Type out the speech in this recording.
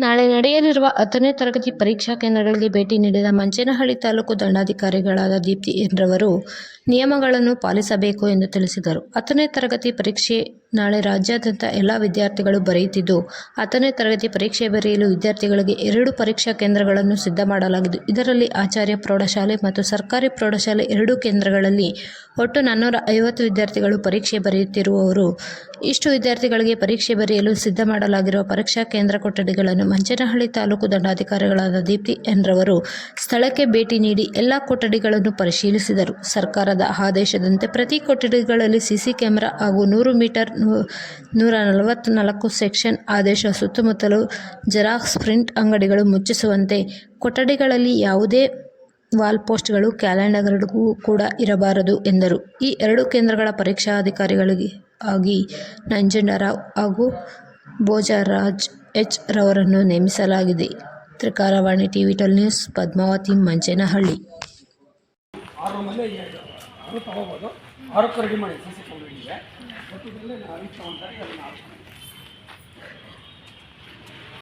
ನಾಳೆ ನಡೆಯಲಿರುವ ಹತ್ತನೇ ತರಗತಿ ಪರೀಕ್ಷಾ ಕೇಂದ್ರಗಳಿಗೆ ಭೇಟಿ ನೀಡಿದ ಮಂಚೇನಹಳ್ಳಿ ತಾಲೂಕು ದಂಡಾಧಿಕಾರಿಗಳಾದ ದೀಪ್ತಿ ಎನ್ರವರು ನಿಯಮಗಳನ್ನು ಪಾಲಿಸಬೇಕು ಎಂದು ತಿಳಿಸಿದರು. ಹತ್ತನೇ ತರಗತಿ ಪರೀಕ್ಷೆ ನಾಳೆ ರಾಜ್ಯಾದ್ಯಂತ ಎಲ್ಲ ವಿದ್ಯಾರ್ಥಿಗಳು ಬರೆಯುತ್ತಿದ್ದು, ಹತ್ತನೇ ತರಗತಿ ಪರೀಕ್ಷೆ ಬರೆಯಲು ವಿದ್ಯಾರ್ಥಿಗಳಿಗೆ ಎರಡು ಪರೀಕ್ಷಾ ಕೇಂದ್ರಗಳನ್ನು ಸಿದ್ಧ ಮಾಡಲಾಗಿದ್ದು, ಇದರಲ್ಲಿ ಆಚಾರ್ಯ ಪ್ರೌಢಶಾಲೆ ಮತ್ತು ಸರ್ಕಾರಿ ಪ್ರೌಢಶಾಲೆ ಎರಡೂ ಕೇಂದ್ರಗಳಲ್ಲಿ ಒಟ್ಟು ನಾನ್ನೂರ ಐವತ್ತು ವಿದ್ಯಾರ್ಥಿಗಳು ಪರೀಕ್ಷೆ ಬರೆಯುತ್ತಿರುವವರು. ಇಷ್ಟು ವಿದ್ಯಾರ್ಥಿಗಳಿಗೆ ಪರೀಕ್ಷೆ ಬರೆಯಲು ಸಿದ್ಧ ಮಾಡಲಾಗಿರುವ ಪರೀಕ್ಷಾ ಕೇಂದ್ರ ಕೊಠಡಿಗಳನ್ನು ಮಂಚನಹಳ್ಳಿ ತಾಲೂಕು ದಂಡಾಧಿಕಾರಿಗಳಾದ ದೀಪ್ತಿ ಎನ್ ರವರು ಸ್ಥಳಕ್ಕೆ ಭೇಟಿ ನೀಡಿ ಎಲ್ಲ ಕೊಠಡಿಗಳನ್ನು ಪರಿಶೀಲಿಸಿದರು. ಸರ್ಕಾರದ ಆದೇಶದಂತೆ ಪ್ರತಿ ಕೊಠಡಿಗಳಲ್ಲಿ ಸಿಸಿ ಕ್ಯಾಮೆರಾ ಹಾಗೂ ನೂರು ಮೀಟರ್ ನೂರ ನಲವತ್ನಾಲ್ಕು ಸೆಕ್ಷನ್ ಆದೇಶ ಸುತ್ತಮುತ್ತಲು ಜೆರಾಕ್ಸ್, ಪ್ರಿಂಟ್ ಅಂಗಡಿಗಳು ಮುಚ್ಚಿಸುವಂತೆ ಕೊಠಡಿಗಳಲ್ಲಿ ಯಾವುದೇ ವಾಲ್ ಪೋಸ್ಟ್ಗಳು ಕ್ಯಾಲೆಂಡರ್ಗಳಿಗೂ ಕೂಡ ಇರಬಾರದು ಎಂದರು. ಈ ಎರಡು ಕೇಂದ್ರಗಳ ಪರೀಕ್ಷಾಧಿಕಾರಿಗಳಿಗೆ ಆಗಿ ನಂಜುಂಡರಾವ್ ಹಾಗೂ ಭೋಜರಾಜ್ ಎಚ್ ರವರನ್ನು ನೇಮಿಸಲಾಗಿದೆ. ತ್ರಿಕಾರವಾಣಿ TV twelve news, Padmavati Manchenahalli ಆರು ತಗೋಬೋದು ಆರಕ್ಕೂ ರೆಡಿ ಮಾಡಿ ಸಿ ಸಿ ಕ್ಯಾಮ್ರಾ ಇದೆ. ಒಟ್ಟಿನಲ್ಲಿ ನಾವು ಐದು ತೊಗೊಂಡ್ರೆ ಅದನ್ನು